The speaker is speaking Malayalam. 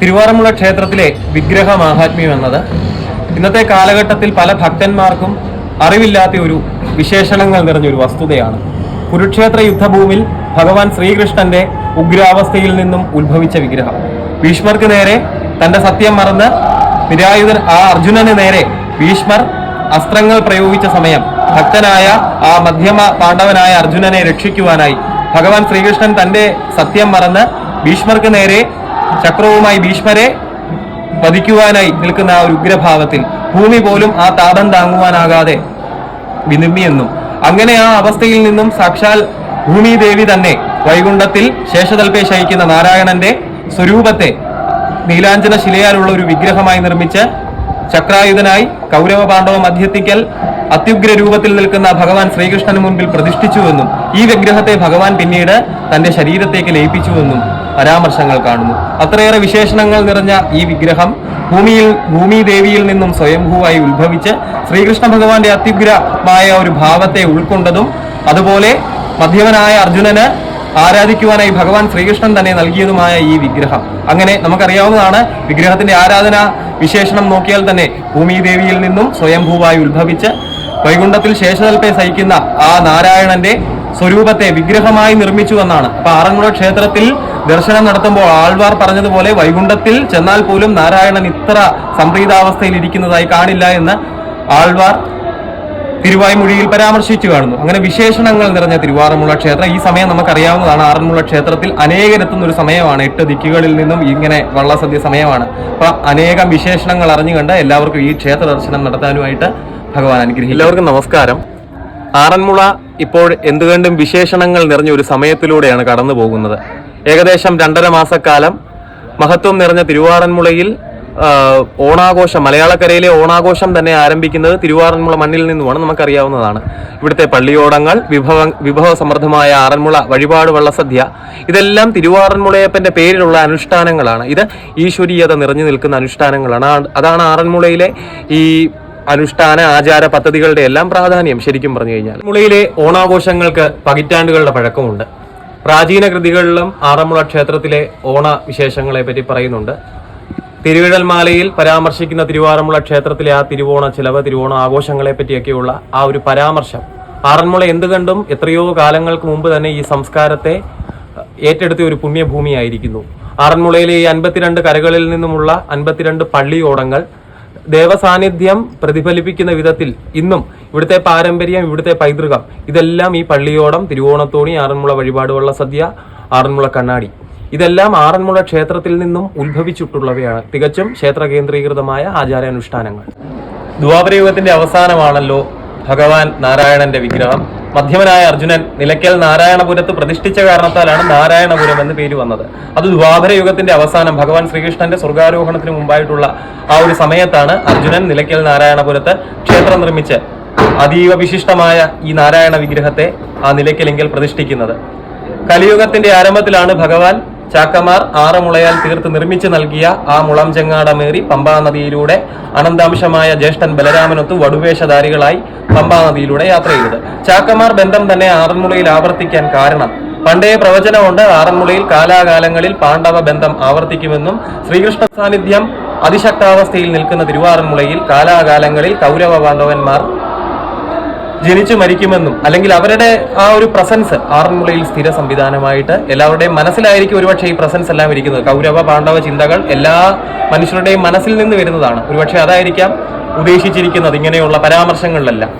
തിരുവാറന്മുള ക്ഷേത്രത്തിലെ വിഗ്രഹ മാഹാത്മ്യം എന്നത് ഇന്നത്തെ കാലഘട്ടത്തിൽ പല ഭക്തന്മാർക്കും അറിവില്ലാത്ത ഒരു വിശേഷണങ്ങൾ നിറഞ്ഞൊരു വസ്തുതയാണ്. കുരുക്ഷേത്ര യുദ്ധഭൂമിൽ ഭഗവാൻ ശ്രീകൃഷ്ണന്റെ ഉഗ്രാവസ്ഥയിൽ നിന്നും ഉത്ഭവിച്ച വിഗ്രഹം. ഭീഷ്മർക്ക് നേരെ തന്റെ സത്യം മറന്ന് നിരായുധൻ ആ അർജുനന് നേരെ ഭീഷ്മർ അസ്ത്രങ്ങൾ പ്രയോഗിച്ച സമയം ഭക്തനായ ആ മധ്യമ പാണ്ഡവനായ അർജുനനെ രക്ഷിക്കുവാനായി ഭഗവാൻ ശ്രീകൃഷ്ണൻ തന്റെ സത്യം മറന്ന് ഭീഷ്മർക്ക് നേരെ ചക്രവുമായി ഭീഷ്മരെ വധിക്കുവാനായി നിൽക്കുന്ന ആ ഒരു ഉഗ്രഭാവത്തിൽ ഭൂമി പോലും ആ താപം താങ്ങുവാനാകാതെ വിനിമ്മിയെന്നും അങ്ങനെ ആ അവസ്ഥയിൽ നിന്നും സാക്ഷാൽ ഭൂമിദേവി തന്നെ വൈകുണ്ഠത്തിൽ ശേഷതൽപേ ശയിക്കുന്ന നാരായണന്റെ സ്വരൂപത്തെ നീലാഞ്ജന ശിലയാലുള്ള ഒരു വിഗ്രഹമായി നിർമ്മിച്ച് ചക്രായുധനായി കൗരവ പാണ്ഡവ മധ്യത്തിക്കൽ അത്യുഗ്ര രൂപത്തിൽ നിൽക്കുന്ന ഭഗവാൻ ശ്രീകൃഷ്ണന് മുൻപിൽ പ്രതിഷ്ഠിച്ചുവെന്നും ഈ വിഗ്രഹത്തെ ഭഗവാൻ പിന്നീട് തന്റെ ശരീരത്തേക്ക് ലയിപ്പിച്ചുവെന്നും പരാമർശങ്ങൾ കാണുന്നു. അത്രയേറെ വിശേഷണങ്ങൾ നിറഞ്ഞ ഈ വിഗ്രഹം ഭൂമിയിൽ ഭൂമിദേവിയിൽ നിന്നും സ്വയംഭൂവായി ഉത്ഭവിച്ച് ശ്രീകൃഷ്ണ ഭഗവാന്റെ അത്യുഗ്രമായ ഒരു ഭാവത്തെ ഉൾക്കൊണ്ടതും അതുപോലെ മധ്യമനായ അർജുനന് ആരാധിക്കുവാനായി ഭഗവാൻ ശ്രീകൃഷ്ണൻ തന്നെ നൽകിയതുമായ ഈ വിഗ്രഹം. അങ്ങനെ നമുക്കറിയാവുന്നതാണ് വിഗ്രഹത്തിന്റെ ആരാധന വിശേഷണം നോക്കിയാൽ തന്നെ ഭൂമിദേവിയിൽ നിന്നും സ്വയംഭൂവായി ഉത്ഭവിച്ച് വൈകുണ്ഠത്തിൽ ശേഷതൽപ്പെ സഹിക്കുന്ന ആ നാരായണന്റെ സ്വരൂപത്തെ വിഗ്രഹമായി നിർമ്മിച്ചു എന്നാണ് അപ്പൊ ആറന്മുള ക്ഷേത്രത്തിൽ ദർശനം നടത്തുമ്പോൾ ആൾവാർ പറഞ്ഞതുപോലെ വൈകുണ്ഠത്തിൽ ചെന്നാൽ പോലും നാരായണൻ ഇത്ര സംപ്രീതാവസ്ഥയിൽ ഇരിക്കുന്നതായി കാണില്ല എന്ന് ആൾവാർ തിരുവായ്മൊഴിയിൽ പരാമർശിച്ചു കാണുന്നു. അങ്ങനെ വിശേഷണങ്ങൾ നിറഞ്ഞ തിരുവാറന്മുള ക്ഷേത്രം ഈ സമയം നമുക്കറിയാവുന്നതാണ്. ആറന്മുള ക്ഷേത്രത്തിൽ അനേകരെത്തുന്ന ഒരു സമയമാണ്. എട്ട് ദിക്കുകളിൽ നിന്നും ഇങ്ങനെ വള്ളസദ്യ സമയമാണ്. അപ്പൊ അനേകം വിശേഷണങ്ങൾ അറിഞ്ഞുകൊണ്ട് എല്ലാവർക്കും ഈ ക്ഷേത്ര ദർശനം നടത്താനുമായിട്ട് ഭഗവാൻ അനുഗ്രഹിക്കും. എല്ലാവർക്കും നമസ്കാരം. ആറന്മുള ഇപ്പോൾ എന്തുകൊണ്ടും വിശേഷണങ്ങൾ നിറഞ്ഞ ഒരു സമയത്തിലൂടെയാണ് കടന്നു പോകുന്നത് ഏകദേശം രണ്ടര മാസക്കാലം മഹത്വം നിറഞ്ഞ തിരുവാറന്മുളയിൽ ഓണാഘോഷം മലയാളക്കരയിലെ ഓണാഘോഷം തന്നെ ആരംഭിക്കുന്നത് തിരുവാറന്മുള മണ്ണിൽ നിന്നുമാണ് നമുക്കറിയാവുന്നതാണ്. ഇവിടുത്തെ പള്ളിയോടങ്ങൾ വിഭവ വിഭവ സമൃദ്ധമായ ആറന്മുള വഴിപാട് വള്ളസദ്യ ഇതെല്ലാം തിരുവാറന്മുളയപ്പന്റെ പേരിലുള്ള അനുഷ്ഠാനങ്ങളാണ്. ഇത് ഈശ്വരീയത നിറഞ്ഞു നിൽക്കുന്ന അനുഷ്ഠാനങ്ങളാണ്. അതാണ് ആറന്മുളയിലെ ഈ അനുഷ്ഠാന ആചാര പദ്ധതികളുടെ എല്ലാം പ്രാധാന്യം ശരിക്കും പറഞ്ഞു കഴിഞ്ഞാൽ. മുളയിലെ ഓണാഘോഷങ്ങൾക്ക് പകിറ്റാണ്ടുകളുടെ പഴക്കമുണ്ട്. പ്രാചീന കൃതികളിലും ആറന്മുള ക്ഷേത്രത്തിലെ ഓണ വിശേഷങ്ങളെ പറ്റി പറയുന്നുണ്ട്. തിരുവിഴൽമാലയിൽ പരാമർശിക്കുന്ന തിരുവാറന്മുള ക്ഷേത്രത്തിലെ ആ തിരുവോണ ചിലവ് തിരുവോണ ആഘോഷങ്ങളെ പറ്റിയൊക്കെയുള്ള ആ ഒരു പരാമർശം. ആറന്മുള എന്തുകണ്ടും എത്രയോ കാലങ്ങൾക്ക് മുമ്പ് തന്നെ ഈ സംസ്കാരത്തെ ഏറ്റെടുത്ത ഒരു പുണ്യഭൂമിയായിരിക്കുന്നു. ആറന്മുളയിലെ ഈ അൻപത്തിരണ്ട് കരകളിൽ നിന്നുമുള്ള അൻപത്തിരണ്ട് പള്ളിയോടങ്ങൾ ദേവസാന്നിധ്യം പ്രതിഫലിപ്പിക്കുന്ന വിധത്തിൽ ഇന്നും ഇവിടുത്തെ പാരമ്പര്യം ഇവിടുത്തെ പൈതൃകം ഇതെല്ലാം ഈ പള്ളിയോടം തിരുവോണത്തോണി ആറന്മുള വഴിപാട് വള്ള സദ്യ ആറന്മുള കണ്ണാടി. ഇതെല്ലാം ആറന്മുള ക്ഷേത്രത്തിൽ നിന്നും ഉത്ഭവിച്ചിട്ടുള്ളവയാണ്. തികച്ചും ക്ഷേത്ര കേന്ദ്രീകൃതമായ ആചാരാനുഷ്ഠാനങ്ങൾ. ദ്വാപരയുഗത്തിന്റെ അവസാനമാണല്ലോ ഭഗവാൻ നാരായണന്റെ വിഗ്രഹം. മധ്യമനായ അർജുനൻ നിലയ്ക്കൽ നാരായണപുരത്ത് പ്രതിഷ്ഠിച്ച കാരണത്താലാണ് നാരായണപുരം എന്ന് പേര് വന്നത്. അത് ദ്വാപര യുഗത്തിന്റെ അവസാനം ഭഗവാൻ ശ്രീകൃഷ്ണന്റെ സ്വർഗാരോഹണത്തിന് മുമ്പായിട്ടുള്ള ആ ഒരു സമയത്താണ് അർജുനൻ നിലയ്ക്കൽ നാരായണപുരത്ത് ക്ഷേത്രം നിർമ്മിച്ച് അതീവ വിശിഷ്ടമായ ഈ നാരായണ വിഗ്രഹത്തെ ആ നിലയ്ക്കലെങ്കിൽ പ്രതിഷ്ഠിക്കുന്നത്. കലിയുഗത്തിന്റെ ആരംഭത്തിലാണ് ഭഗവാൻ ചാക്കമാർ ആറ് മുളയാൽ തീർത്ത് നിർമ്മിച്ചു നൽകിയ ആ മുളം ചെങ്ങാടമേറി പമ്പാ നദിയിലൂടെ അനന്താംശമായ ജ്യേഷ്ഠൻ ബലരാമനൊത്ത് വടുവേഷധാരികളായി പമ്പാ നദിയിലൂടെ യാത്ര ചെയ്തത് ചാക്കമാർ ബന്ധം തന്നെ ആറന്മുളയിൽ ആവർത്തിക്കാൻ കാരണം പണ്ടേ പ്രവചനമുണ്ട് ആറന്മുളയിൽ കാലാകാലങ്ങളിൽ പാണ്ഡവ ബന്ധം ആവർത്തിക്കുമെന്നും ശ്രീകൃഷ്ണ സാന്നിധ്യം അതിശക്താവസ്ഥയിൽ നിൽക്കുന്ന തിരുവാറന്മുളയിൽ കാലാകാലങ്ങളിൽ കൗരവ പാണ്ഡവന്മാർ ജനിച്ചു മരിക്കുമെന്നും അല്ലെങ്കിൽ അവരുടെ ആ ഒരു പ്രസൻസ് ആറന്മുളയിൽ സ്ഥിര സംവിധാനമായിട്ട് എല്ലാവരുടെയും മനസ്സിലായിരിക്കും ഒരുപക്ഷെ ഈ പ്രസൻസ് എല്ലാം ഇരിക്കുന്നത്. കൗരവ പാണ്ഡവ ചിന്തകൾ എല്ലാ മനുഷ്യരുടെയും മനസ്സിൽ നിന്ന് വരുന്നതാണ്. ഒരുപക്ഷെ അതായിരിക്കാം ഉദ്ദേശിച്ചിരിക്കുന്നത് ഇങ്ങനെയുള്ള പരാമർശങ്ങളിലെല്ലാം.